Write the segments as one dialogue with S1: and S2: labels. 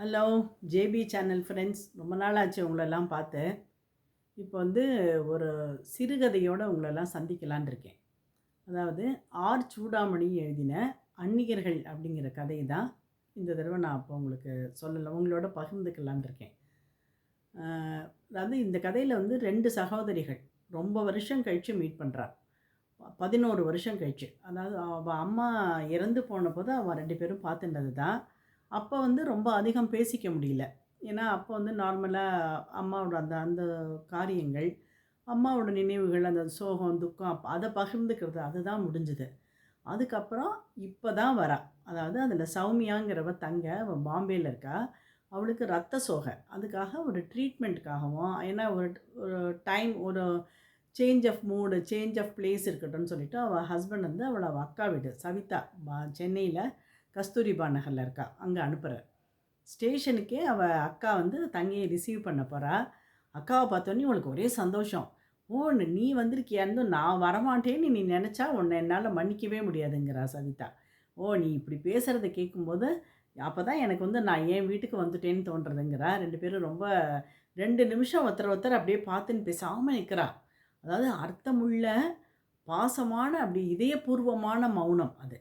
S1: Hello JP channel friends ரொம்ப நாளாச்சு உங்களெல்லாம் பார்த்து. இப்போ வந்து ஒரு சிறுகதையோடு உங்களெல்லாம் சந்திக்கலான் இருக்கேன். அதாவது ஆர் சூடாமணி எழுதின அந்நிகர்கள் அப்படிங்கிற கதை தான் இந்த தடவை நான் அப்போ உங்களுக்கு சொல்லலை உங்களோட பகிர்ந்துக்கலான் இருக்கேன். அதாவது இந்த கதையில் வந்து ரெண்டு சகோதரிகள் ரொம்ப வருஷம் கழித்து மீட் பண்ணுறாள் பதினோரு வருஷம் கழிச்சு. அதாவது அவள் அம்மா இறந்து போன போது அவள் ரெண்டு பேரும் பார்த்துட்டது தான். அப்போ வந்து ரொம்ப அதிகம் பேசிக்க முடியல. ஏன்னா அப்போ வந்து நார்மலாக அம்மாவோட அந்த அந்த காரியங்கள் அம்மாவோட நினைவுகள் அந்த சோகம் துக்கம் அப்போ அதை பகிர்ந்துக்கிறது அதுதான் முடிஞ்சுது. அதுக்கப்புறம் இப்போ தான் வரா. அதாவது அதில் சௌமியாங்கிறவ தங்க அவள் பாம்பேயில் இருக்கா. அவளுக்கு ரத்த சோகை. அதுக்காக ஒரு ட்ரீட்மெண்ட்டுக்காகவும் ஏன்னா ஒரு ஒரு டைம் ஒரு change of mood change of place இருக்கட்டும்னு சொல்லிட்டு அவள் ஹஸ்பண்ட் வந்து அவளை அக்கா வீடு சவிதா சென்னையில் கஸ்தூரிபா நகரில் இருக்கா? அங்கே அனுப்புகிறார் ஸ்டேஷனுக்கே அவள் அக்கா வந்து தங்கியை ரிசீவ் பண்ண போகிறா அக்காவை பார்த்தோன்னே உனக்கு ஒரே சந்தோஷம். ஓ நீ வந்திருக்கியான்னு நான் வரமாட்டேன்னு நீ நினச்சா உன்னை என்னால் மன்னிக்கவே முடியாதுங்கிறா சவிதா. ஓ நீ இப்படி பேசுகிறத கேட்கும்போது அப்போ தான் எனக்கு வந்து நான் என் வீட்டுக்கு வந்துட்டேன்னு தோன்றதுங்கிறா. ரெண்டு பேரும் ரொம்ப ரெண்டு நிமிஷம் ஒருத்தர் ஒருத்தர் அப்படியே பார்த்துன்னு பேசாமல் நிற்கிறா அதாவது அர்த்தமுள்ள பாசமான அப்படி இதயபூர்வமான மௌனம் அது.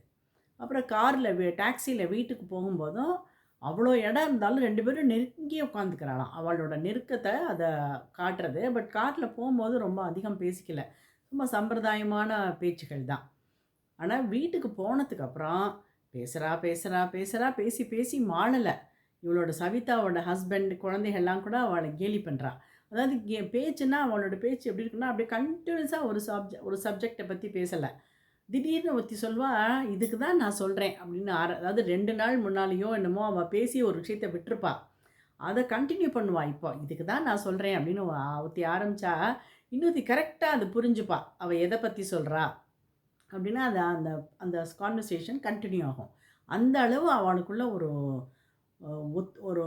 S1: அப்புறம் காரில் டாக்ஸியில் வீட்டுக்கு போகும்போதும் அவ்வளோ இடம் இருந்தாலும் ரெண்டு பேரும் நெருங்கி உட்காந்துக்கிறாளாம். அவளோட நெருக்கத்தை அதை காட்டுறது. பட் காரில் போகும்போது ரொம்ப அதிகம் பேசிக்கல. ரொம்ப சம்பிரதாயமான பேச்சுகள் தான். ஆனால் வீட்டுக்கு போனதுக்கப்புறம் பேசுகிறா பேசுகிறா பேசுகிறா பேசி பேசி மாளலை. இவளோட சவிதாவோட ஹஸ்பண்ட் குழந்தைகள்லாம் கூட அவளை கேலி பண்ணுறா அதாவது கே- பேச்சுன்னா அவளோட பேச்சு எப்படி இருக்குன்னா அப்படியே கண்டினியூஸாக ஒரு சப்ஜெக்ட் ஒரு சப்ஜெக்டை பற்றி பேசலை. திடீர்னு ஒத்தி சொல்வா இதுக்கு தான் நான் சொல்கிறேன் அப்படின்னு ஆர அதாவது ரெண்டு நாள் முன்னாலேயோ என்னமோ அவள் பேசி ஒரு விஷயத்தை விட்டுருப்பா. அதை கண்டினியூ பண்ணுவா இப்போ இதுக்கு தான் நான் சொல்கிறேன் அப்படின்னு ஒத்தி ஆரம்பித்தா இன்னொருத்தி கரெக்டாக அது புரிஞ்சுப்பா அவள் எதை பற்றி சொல்கிறா அப்படின்னா அது அந்த அந்த கான்வர்சேஷன் கண்டினியூ ஆகும். அந்த அளவு அவளுக்குள்ள ஒரு ஒத் ஒரு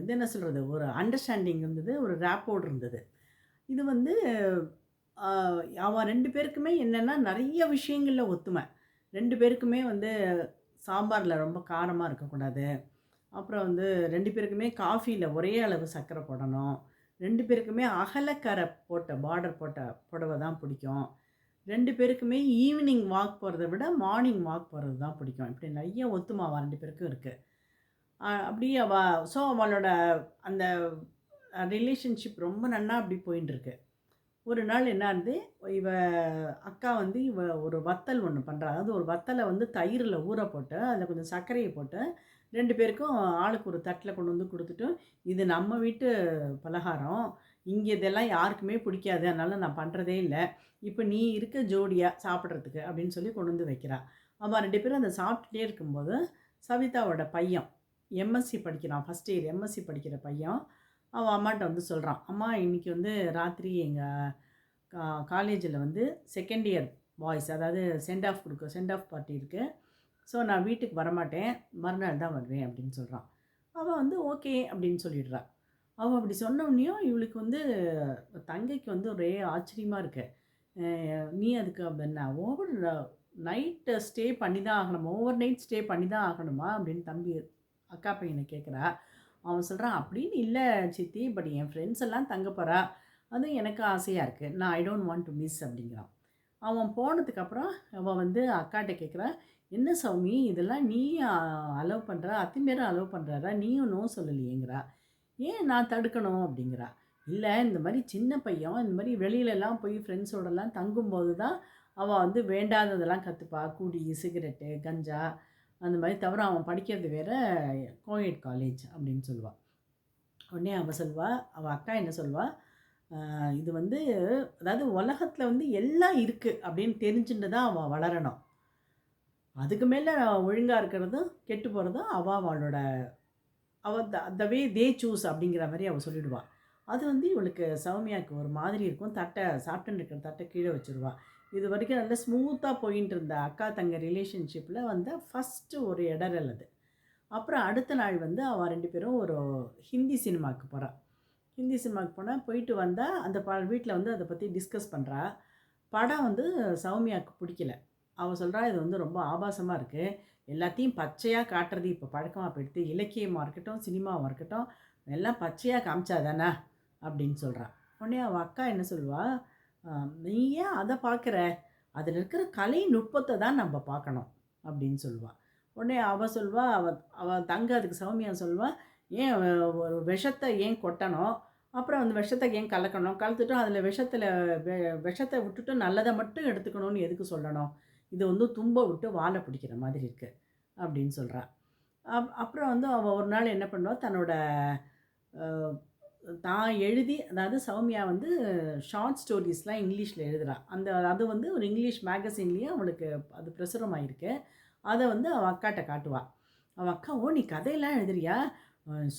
S1: இது என்ன சொல்கிறது ஒரு அண்டர்ஸ்டாண்டிங் இருந்தது ஒரு ரேப்போடு இருந்தது. இது வந்து அவன் ரெண்டு பேருக்குமே என்னென்னா நிறைய விஷயங்களில் ஒத்துமை. ரெண்டு பேருக்குமே வந்து சாம்பாரில் ரொம்ப காரமாக இருக்கக்கூடாது. அப்புறம் வந்து ரெண்டு பேருக்குமே காஃபியில் ஒரே அளவு சர்க்கரை போடணும். ரெண்டு பேருக்குமே அகலக்கரை போட்ட பார்டர் போட்ட புடவை தான் பிடிக்கும். ரெண்டு பேருக்குமே ஈவினிங் வாக் போகிறத விட மார்னிங் வாக் போகிறது தான் பிடிக்கும். இப்படி நிறைய ஒத்துமை அவ ரெண்டு பேருக்கும் இருக்குது அப்படியே அவ ஸோ அவளோட அந்த ரிலேஷன்ஷிப் ரொம்ப நன்னா அப்படி போயின்னு இருக்கு ஒரு நாள் என்ன ஆகுது இவ அக்கா வந்து இவ ஒரு வத்தல் ஒன்று பண்ணுறா அதாவது ஒரு வத்தலை வந்து தயிரில் ஊற போட்டு அதில் கொஞ்சம் சர்க்கரையை போட்டு ரெண்டு பேருக்கும் ஆளுக்கு ஒரு தட்டில் கொண்டு வந்து கொடுத்துட்டு இது நம்ம வீட்டு பலகாரம். இங்கே இதெல்லாம் யாருக்குமே பிடிக்காது. அதனால் நான் பண்ணுறதே இல்லை. இப்போ நீ இருக்க ஜோடியாக சாப்பிட்றதுக்கு அப்படின்னு சொல்லி கொண்டு வந்து வைக்கிறா. அவன் ரெண்டு பேரும் அதை சாப்பிட்டுட்டே இருக்கும்போது சவிதாவோட பையன் எம்எஸ்சி படிக்கிறான். ஃபஸ்ட் இயர் எம்எஸ்சி படிக்கிற பையன் அவள் அம்மாட்ட வந்து சொல்கிறான் அம்மா இன்னைக்கு வந்து ராத்திரி எங்கள் காலேஜில் வந்து செகண்ட் இயர் பாய்ஸ் அதாவது சென்ட் ஆஃப் கொடுக்க சென்ட் ஆஃப் பார்ட்டி இருக்குது ஸோ நான் வீட்டுக்கு வரமாட்டேன். மறுநாள் தான் வருவேன் அப்படின்னு சொல்கிறான் அவள் வந்து ஓகே அப்படின்னு சொல்லிடுறா. அவள் அப்படி சொன்னோடனையும் இவளுக்கு வந்து தங்கைக்கு வந்து ஒரே ஆச்சரியமாக இருக்கு. நீ அதுக்கு அப்படின்னா ஓவர் நைட்டு ஸ்டே பண்ணி தான் ஆகணும் ஓவர் நைட் ஸ்டே பண்ணி தான் ஆகணுமா? அப்படின்னு தம்பி அக்கா பையனை கேட்குறா அவன் சொல்கிறான் அப்படின்னு இல்லை சித்தி பட் என் ஃப்ரெண்ட்ஸ் எல்லாம் தங்க போகிறா அதுவும் எனக்கு ஆசையாக இருக்குது நான் I don't want to miss அப்படிங்கிறான். அவன் போனதுக்கப்புறம் அவன் வந்து அக்காட்ட கேட்குறா என்ன சௌமி இதெல்லாம் நீ அலோவ் பண்ணுற அத்திமேரும் அலோவ் பண்ணுறாரா நீயும் நோ சொல்லலையேங்கிறா. ஏன் நான் தடுக்கணும்? அப்படிங்கிறா. இல்லை இந்த மாதிரி சின்ன பையன் இந்த மாதிரி வெளியிலலாம் போய் ஃப்ரெண்ட்ஸோடலாம் தங்கும்போது தான் அவள் வந்து வேண்டாததெல்லாம் கற்றுப்பா குடி சிகரெட்டு கஞ்சா அந்த மாதிரி தவிர அவன் படிக்கிறது வேறு கோயட் காலேஜ் அப்படின்னு சொல்லுவாள் உடனே அவள் சொல்வாள் அவள் அக்கா என்ன சொல்வாள் இது வந்து அதாவது உலகத்தில் வந்து எல்லாம் இருக்குது அப்படின்னு தெரிஞ்சுட்டு தான் அவள் வளரணும். அதுக்கு மேலே ஒழுங்காக இருக்கிறதும் கெட்டு போகிறதும் அவள் அவளோட அவள் த த வே தே சூஸ் அப்படிங்கிற மாதிரி அவள் சொல்லிடுவாள் அது வந்து இவளுக்கு சௌமியாவுக்கு ஒரு மாதிரி இருக்கும். தட்டை சாப்பிட்டுன்னு இருக்கிற தட்டை கீழே வச்சுருவாள் இது வரைக்கும் நல்ல ஸ்மூத்தாக போயின்ட்டு இருந்த அக்கா தங்க ரிலேஷன்ஷிப்பில் வந்து ஃபஸ்ட்டு ஒரு இடரல் அது. அப்புறம் அடுத்த நாள் வந்து அவள் ரெண்டு பேரும் ஒரு ஹிந்தி சினிமாவுக்கு போகிறாள் ஹிந்தி சினிமாவுக்கு போனால் போயிட்டு வந்தால் அந்த ப வீட்டில் வந்து அதை பற்றி டிஸ்கஸ் பண்ணுறா படம் வந்து சௌமியாவுக்கு பிடிக்கல. அவள் சொல்கிறா இது வந்து ரொம்ப ஆபாசமாக இருக்குது எல்லாத்தையும் பச்சையாக காட்டுறது இப்போ பழக்கமாக போயிடுது. இலக்கியமாக இருக்கட்டும் சினிமாவாக இருக்கட்டும் எல்லாம் பச்சையாக காமிச்சாதானா? அப்படின்னு சொல்கிறான் உடனே அவள் அக்கா என்ன சொல்லுவாள் நீ ஏன் அதை பார்க்குற அதில் இருக்கிற கலை நுட்பத்தை தான் நம்ம பார்க்கணும் அப்படின்னு சொல்லுவாள் உடனே அவள் சொல்வா அவள் அவள் தங்க அதுக்கு சௌமியா சொல்வாள் ஏன் ஒரு விஷத்தை ஏன் கொட்டணும்? அப்புறம் அந்த விஷத்தை ஏன் கலக்கணும்? கலத்துட்டும் அதில் விஷத்தில் விஷத்தை விட்டுட்டு நல்லதை மட்டும் எடுத்துக்கணும்னு எதுக்கு சொல்லணும்? இது வந்து தும்ப விட்டு வாழை பிடிக்கிற மாதிரி இருக்குது அப்படின்னு சொல்கிறா அப் அப்புறம் வந்து அவள் ஒரு நாள் என்ன பண்ணுவா? தன்னோட தான் எழுதி அதாவது சௌமியா வந்து ஷார்ட் ஸ்டோரிஸ்லாம் இங்கிலீஷில் எழுதுறா. அந்த அது வந்து ஒரு இங்கிலீஷ் மேகசின்லேயே அவளுக்கு அது பிரசுரமாயிருக்கு. அதை வந்து அவள் அக்காட்ட காட்டுவாள் அவள் அக்கா ஓ நீ கதையெல்லாம் எழுதுறியா?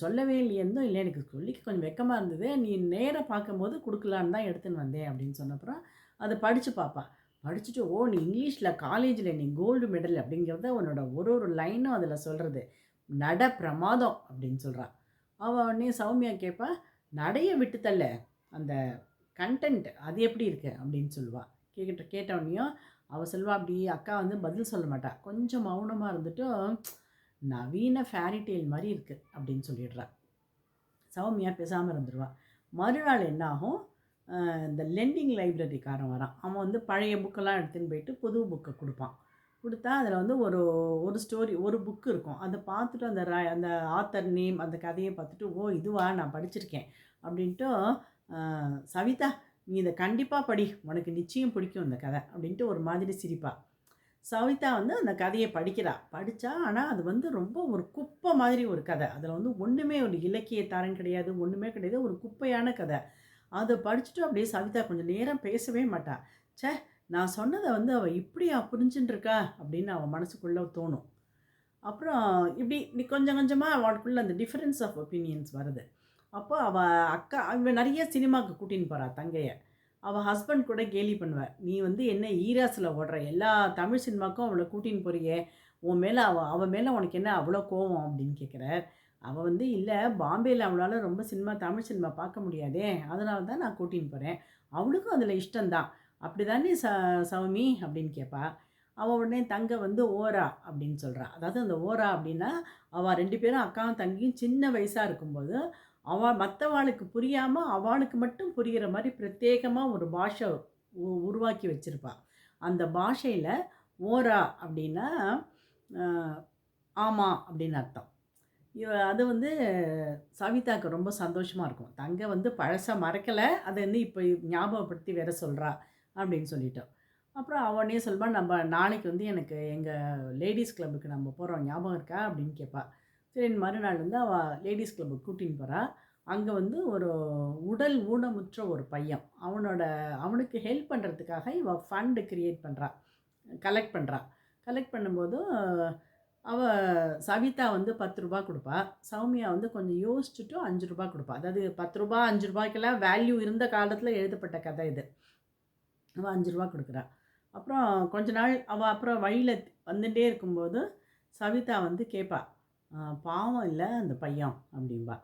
S1: சொல்லவே சொல்லவே இருந்தோம் இல்லை எனக்கு சொல்லிக்க கொஞ்சம் வெக்கமாக இருந்தது. நீ நேராக பார்க்கும்போது கொடுக்கலான்னு தான் எடுத்துன்னு வந்தேன் அப்படின்னு சொன்னப்புறம் அதை படித்து பார்ப்பா படிச்சுட்டு ஓ நீ இங்கிலீஷில் காலேஜில் நீ கோல்டு மெடல் அப்படிங்கிறத உன்னோட ஒரு ஒரு லைனும் அதில் சொல்கிறது நட பிரமாதம் அப்படின்னு சொல்கிறான் அவள் உடனே சௌமியா கேட்பா நடைய விட்டு தள்ள அந்த கண்டென்ட் அது எப்படி இருக்கு அப்படின்னு சொல்லுவாள் கேட்ட கேட்டவனையும் அவள் சொல்வா அப்படி அக்கா வந்து பதில் சொல்ல மாட்டாள் கொஞ்சம் மௌனமாக இருந்துட்டு நவீன ஃபேரி டெய்ல் மாதிரி இருக்குது அப்படின்னு சொல்லிடுறா. சௌமியா பேசாமல் இருந்துருவா. மறுநாள் என்ன ஆகும்? இந்த லெண்டிங் லைப்ரரிக்காரன் வரான். அவன் வந்து பழைய புக்கெல்லாம் எடுத்துன்னு போயிட்டு புது புக்கை கொடுப்பான். கொடுத்தா அதில் வந்து ஒரு ஒரு ஸ்டோரி ஒரு புக்கு இருக்கும். அதை பார்த்துட்டு அந்த ர அந்த ஆத்தர் நேம் அந்த கதையை பார்த்துட்டு ஓ இதுவா? நான் படிச்சிருக்கேன். அப்படின்ட்டு சவிதா நீ இதை கண்டிப்பாக படி. உனக்கு நிச்சயம் பிடிக்கும் இந்த கதை. அப்படின்ட்டு ஒரு மாதிரி சிரிப்பா. சவிதா வந்து அந்த கதையை படிக்கிறா. படித்தா ஆனால் அது வந்து ரொம்ப ஒரு குப்பை மாதிரி ஒரு கதை. அதில் வந்து ஒன்றுமே ஒரு இலக்கிய தரம் கிடையாது. ஒன்றுமே கிடையாது. ஒரு குப்பையான கதை. அதை படிச்சுட்டு அப்படியே சவிதா கொஞ்சம் நேரம் பேசவே மாட்டா. ச்சே நான் சொன்னதை வந்து அவள் இப்படியா? புரிஞ்சுட்டுருக்கா அப்படின்னு அவள் மனசுக்குள்ளே தோணும். அப்புறம் இப்படி நீ கொஞ்சம் கொஞ்சமாக அவளுக்குள்ள அந்த டிஃப்ரென்ஸ் ஆஃப் ஒப்பீனியன்ஸ் வருது. அப்போ அவள் அக்கா அவள் நிறைய சினிமாவுக்கு கூட்டின்னு போகிறா தங்கையை. அவள் ஹஸ்பண்ட் கூட கேலி பண்ணுவேன் நீ வந்து என்ன ஈராஸில் ஓடுற? எல்லா தமிழ் சினிமாவுக்கும் அவளை கூட்டின்னு போறியே. உன் மேலே அவள் அவள் மேலே உனக்கு என்ன அவ்வளோ கோவம்? அப்படின்னு கேட்குறார் அவள் வந்து இல்லை பாம்பேயில் அவளால் ரொம்ப சினிமா தமிழ் சினிமா பார்க்க முடியாதே. அதனால தான் நான் கூட்டின்னு போகிறேன் அவளுக்கும் அதில் இஷ்டம்தான். அப்படி தானே ச சௌமி? அப்படின்னு கேட்பா அவள் உடனே தங்க வந்து ஓரா அப்படின்னு சொல்கிறா அதாவது அந்த ஓரா அப்படின்னா அவள் ரெண்டு பேரும் அக்காவும் தங்கியும் சின்ன வயசாக இருக்கும்போது அவள் மற்றவாளுக்கு புரியாமல் அவளுக்கு மட்டும் புரிகிற மாதிரி பிரத்யேகமாக ஒரு பாஷை உருவாக்கி வச்சுருப்பாள் அந்த பாஷையில் ஓரா அப்படின்னா ஆமாம் அப்படின்னு அர்த்தம். இவ அது வந்து சவிதாக்கு ரொம்ப சந்தோஷமாக இருக்கும். தங்க வந்து பழசை மறக்கலை அதை வந்து இப்போ ஞாபகப்படுத்தி வேற சொல்கிறா அப்படின்னு சொல்லிட்டோம். அப்புறம் அவனே சொல்வா நம்ம நாளைக்கு வந்து எனக்கு எங்கள் லேடிஸ் கிளப்புக்கு நம்ம போகிறோம் ஞாபகம் இருக்கா? அப்படின்னு கேட்பா. சரி மறுநாள் வந்து அவள் லேடிஸ் கிளப்புக்கு கூட்டின்னு போகிறா அங்கே வந்து ஒரு உடல் ஊனமுற்ற ஒரு பையன். அவனோட அவனுக்கு ஹெல்ப் பண்ணுறதுக்காக இவள் ஃபண்டு க்ரியேட் பண்ணுறா கலெக்ட் பண்ணுறா கலெக்ட் பண்ணும்போது அவள் சவிதா வந்து பத்து ரூபா கொடுப்பா. சௌமியா வந்து கொஞ்சம் யோசிச்சுட்டு அஞ்சு ரூபா கொடுப்பா. அதாவது பத்து ரூபா அஞ்சு ரூபாய்க்கெல்லாம் வேல்யூ இருந்த காலத்தில் எழுதப்பட்ட கதை இது. அவள் அஞ்சு ரூபா கொடுக்குறா. அப்புறம் கொஞ்ச நாள் அவள் அப்புறம் வழியில் வந்துட்டே இருக்கும்போது சவிதா வந்து கேட்பா பாவம் இல்லை அந்த பையன் அப்படின்பா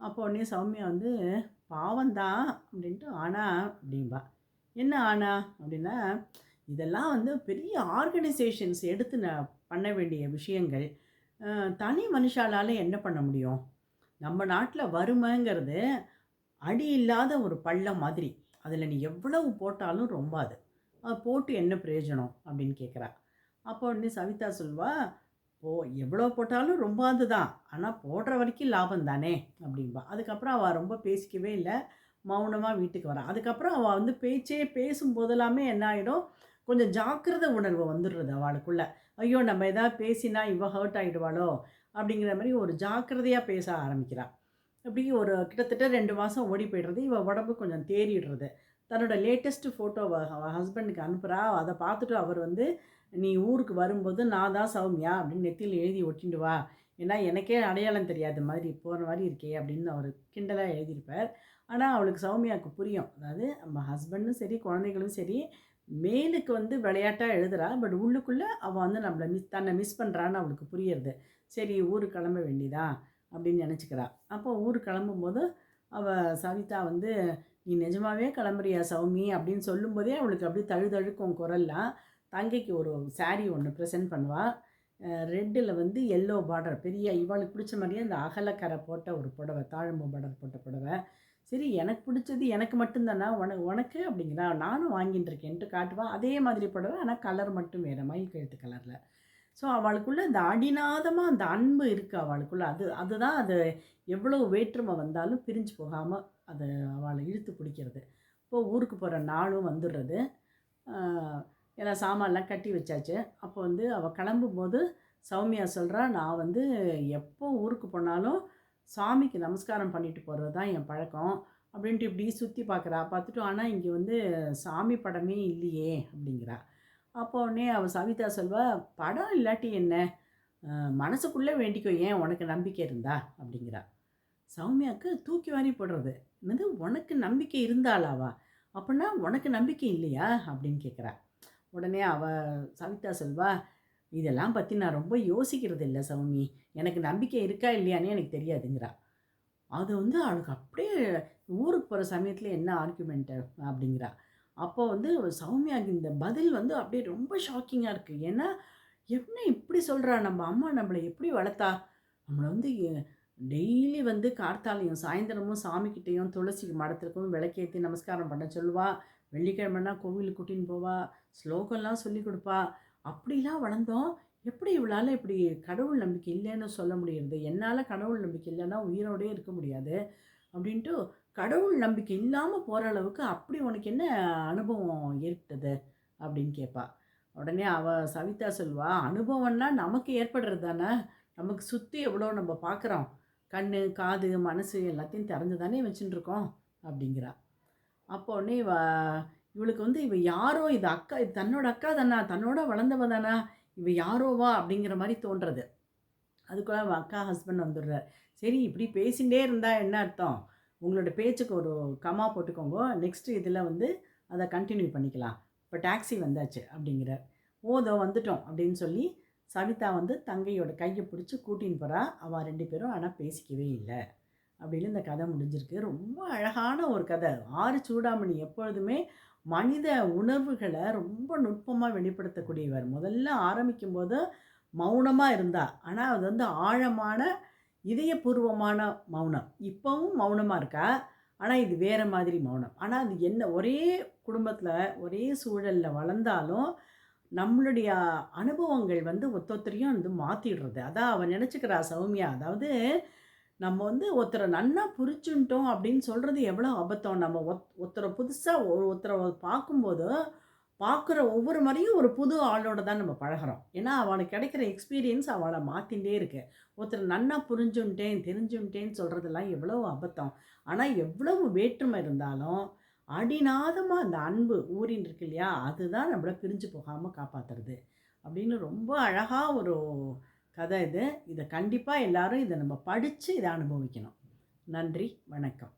S1: அப்போ உடனே சௌமியா வந்து பாவம்தான் அப்படின்ட்டு ஆனா அப்படின்பா என்ன ஆனா? அப்படின்னா இதெல்லாம் வந்து பெரிய ஆர்கனைசேஷன்ஸ் எடுத்து நான் பண்ண வேண்டிய விஷயங்கள். தனி மனுஷாலால் என்ன பண்ண முடியும்? நம்ம நாட்டில் வறுமைங்கிறது அடி இல்லாத ஒரு பள்ளம் மாதிரி. அதில் நீ எவ்வளவு போட்டாலும் ரொம்ப அது போட்டு என்ன பிரயோஜனம்? அப்படின்னு கேட்குறா. அப்போ உடனே சவிதா சொல்வா ஓ எவ்வளோ போட்டாலும் ரொம்ப அதுதான் ஆனால் போடுற வரைக்கும் லாபம் தானே? அப்படின்பா அதுக்கப்புறம் அவள் ரொம்ப பேசிக்கவே இல்லை. மௌனமாக வீட்டுக்கு வரா. அதுக்கப்புறம் அவள் வந்து பேச்சே பேசும்போதெல்லாமே என்ன ஆகிடும் கொஞ்சம் ஜாக்கிரத உணர்வு வந்துடுறது அவளுக்குள்ளே. ஐயோ நம்ம எதாவது பேசினா இவ ஹர்ட் ஆகிடுவாளோ அப்படிங்கிற மாதிரி ஒரு ஜாக்கிரதையாக பேச ஆரம்பிக்கிறாள் அப்படி ஒரு கிட்டத்தட்ட ரெண்டு மாதம் ஓடி போய்டுறது. இவள் உடம்பு கொஞ்சம் தேறிடுறது. தன்னோட லேட்டஸ்ட் ஃபோட்டோவை அவள் ஹஸ்பண்டுக்கு அனுப்புகிறா அதை பார்த்துட்டு அவர் வந்து நீ ஊருக்கு வரும்போது நான் தான் சௌமியா அப்படின்னு நெத்தியில் எழுதி ஒட்டிண்டு வா. ஏன்னா எனக்கே அடையாளம் தெரியாத மாதிரி போகிற மாதிரி இருக்கே அப்படின்னு அவர் கிண்டலாக எழுதியிருப்பார். ஆனால் அவளுக்கு சௌமியாவுக்கு புரியும். அதாவது நம்ம ஹஸ்பண்டும் சரி குழந்தைகளும் சரி மேலுக்கு வந்து விளையாட்டாக எழுதுறா. பட் உள்ளுக்குள்ளே அவள் வந்து நம்மளை மிஸ் தன்னை மிஸ் பண்ணுறான்னு அவளுக்கு புரியுறது. சரி ஊருக்கு கிளம்ப வேண்டிதான் அப்படின்னு நினச்சிக்கிறா. அப்போ ஊர் கிளம்பும்போது அவள் சவிதா வந்து நீ நிஜமாவே கிளம்புறியா சௌமி? அப்படின்னு சொல்லும்போதே அவளுக்கு அப்படியே தழுதழுக்கும் குரல்லாம் தங்கைக்கு ஒரு சாரீ ஒன்று ப்ரெசென்ட் பண்ணுவாள் ரெட்டில் வந்து எல்லோ பார்டர் பெரிய இவளுக்கு பிடிச்ச மாதிரியே அந்த அகலக்கரை போட்ட ஒரு புடவை தாழம்பு பார்டர் போட்ட புடவை. சரி எனக்கு பிடிச்சது எனக்கு மட்டும்தானா? உனக்கு உனக்கு? அப்படிங்கிறா. நானும் வாங்கிட்டு இருக்கேன்ட்டு காட்டுவா? அதே மாதிரி புடவை ஆனால் கலர் மட்டும் வேறு மயில் கழுத்து கலரில் ஸோ அவளுக்குள்ளே அந்த அடிநாதமாக அந்த அன்பு இருக்குது அவளுக்குள்ளே. அது அதுதான் அது எவ்வளோ வேற்றுமை வந்தாலும் பிரிஞ்சு போகாமல் அதை அவளை இழுத்து பிடிக்கிறது. இப்போது ஊருக்கு போகிற நாளும் வந்துடுறது. எல்லாம் சாமான்லாம் கட்டி வச்சாச்சு. அப்போ வந்து அவள் கிளம்பும்போது சௌமியா சொல்கிறா நான் வந்து எப்போ ஊருக்கு போனாலும் சாமிக்கு நமஸ்காரம் பண்ணிட்டு போகிறது தான் என் பழக்கம். அப்படின்ட்டு இப்படி சுற்றி பார்க்குறா. பார்த்துட்டு ஆனால் இங்கே வந்து சாமி படமே இல்லையே. அப்படிங்கிறா. அப்போ உடனே அவள் சவிதா சொல்வா படம் இல்லாட்டி என்ன? மனசுக்குள்ளே வேண்டிக்கோ ஏன் உனக்கு நம்பிக்கை இருந்தா? அப்படிங்கிறா. சௌமியாவுக்கு தூக்கி வாரி போடுறது. என்னது உனக்கு நம்பிக்கை இருந்தாளாவா அப்படின்னா உனக்கு நம்பிக்கை இல்லையா? அப்படின்னு கேட்குறா உடனே அவள் சவிதா செல்வா இதெல்லாம் பற்றி நான் ரொம்ப யோசிக்கிறது இல்லை சௌமி. எனக்கு நம்பிக்கை இருக்கா இல்லையானே எனக்கு தெரியாதுங்கிறா. அது வந்து அவளுக்கு அப்படியே ஊருக்கு போகிற சமயத்தில் என்ன ஆர்குமெண்ட்டு அப்படிங்கிறா. அப்போ வந்து சௌமியாவுக்கு இந்த பதில் வந்து அப்படியே ரொம்ப ஷாக்கிங்காக இருக்குது ஏன்னா என்ன இப்படி சொல்கிறா நம்ம அம்மா நம்மளை எப்படி வளர்த்தா? நம்மளை வந்து டெய்லி வந்து கார்த்தாலையும் சாயந்தரமும் சாமிக்கிட்டேயும் துளசி மடத்திற்கும் விளக்கேற்றி நமஸ்காரம் பண்ண சொல்லுவா. வெள்ளிக்கிழமைனா கோவிலுக்கு கூட்டின்னு போவா. ஸ்லோகம்லாம் சொல்லி கொடுப்பா. அப்படிலாம் வளர்ந்தோம். எப்படி இவளால் இப்படி கடவுள் நம்பிக்கை இல்லைன்னு சொல்ல முடியுது என்னால் கடவுள் நம்பிக்கை இல்லைன்னா உயிரோடே இருக்க முடியாது. அப்படின்ட்டு கடவுள் நம்பிக்கை இல்லாமல் போகிற அளவுக்கு அப்படி உனக்கு என்ன அனுபவம் ஏற்பட்டது? அப்படின்னு கேட்பா உடனே அவள் சவிதா சொல்வா அனுபவம்னா நமக்கு ஏற்படுறது தானே? நமக்கு சுற்றி எவ்வளோ நம்ம பார்க்குறோம் கண் காது மனசு எல்லாத்தையும் திறந்து தானே வச்சுட்டுருக்கோம் அப்படிங்கிறா. அப்போ உடனே இவ இவளுக்கு வந்து இவ யாரோ இது அக்கா இது தன்னோட அக்கா தானா? தன்னோட வளர்ந்தவ தானா? இவ யாரோவா? அப்படிங்கிற மாதிரி தோன்றது. அதுக்குள்ள அக்கா ஹஸ்பண்ட் வந்துடுறார். சரி இப்படி பேசிகிட்டே இருந்தால் என்ன அர்த்தம்? உங்களோட பேச்சுக்கு ஒரு கமா போட்டுக்கோங்க. நெக்ஸ்ட் இதில் வந்து அதை கண்டினியூ பண்ணிக்கலாம். இப்போ டாக்ஸி வந்தாச்சு அப்படிங்கிறார் ஓதோ வந்துட்டோம் அப்படின்னு சொல்லி சவிதா வந்து தங்கையோட கையை பிடிச்சி கூட்டின்னு போகிறா அவள் ரெண்டு பேரும் ஆனால் பேசிக்கவே இல்லை. அப்படின்னு இந்த கதை முடிஞ்சிருக்கு. ரொம்ப அழகான ஒரு கதை. ஆறு சூடாமணி எப்பொழுதுமே மனித உணர்வுகளை ரொம்ப நுட்பமாக வெளிப்படுத்தக்கூடியவர். முதல்ல ஆரம்பிக்கும் போது மௌனமாக இருந்தா. ஆனால் அது வந்து ஆழமான இதயபூர்வமான மௌனம். இப்போவும் மௌனமாக இருக்கா? ஆனால் இது வேறு மாதிரி மௌனம். ஆனால் அது என்ன ஒரே குடும்பத்தில் ஒரே சூழலில் வளர்ந்தாலும் நம்மளுடைய அனுபவங்கள் வந்து ஒத்தொத்தரையும் வந்து மாற்றிடுறது அதான் அவன் நினச்சிக்கிறா சௌமியா. அதாவது நம்ம வந்து ஒருத்தரை நன்னா புரிச்சுட்டோம் அப்படின்னு சொல்கிறது எவ்வளோ அபத்தம். நம்ம ஒத் ஒருத்தரை புதுசாக ஒரு ஒருத்தரை பார்க்கும்போது பார்க்குற ஒவ்வொரு மாதிரியும் ஒரு புது ஆளோட தான் நம்ம பழகிறோம். ஏன்னா அவனுக்கு கிடைக்கிற எக்ஸ்பீரியன்ஸ் அவளை மாற்றிகிட்டே இருக்கு. ஒருத்தர் நன்னா புரிஞ்சுன்ட்டேன் தெரிஞ்சுன்ட்டேன்னு சொல்கிறதெல்லாம் எவ்வளோ அபத்தம். ஆனால் எவ்வளவு வேற்றுமை இருந்தாலும் அடிநாதமாக அந்த அன்பு ஊரின் இருக்கு இல்லையா அதுதான் நம்மளை பிரிஞ்சு போகாமல் காப்பாற்றுறது அப்படின்னு ரொம்ப அழகாக ஒரு கதை இது. இதை கண்டிப்பாக எல்லோரும் இதை நம்ம படித்து இதை அனுபவிக்கணும். நன்றி வணக்கம்.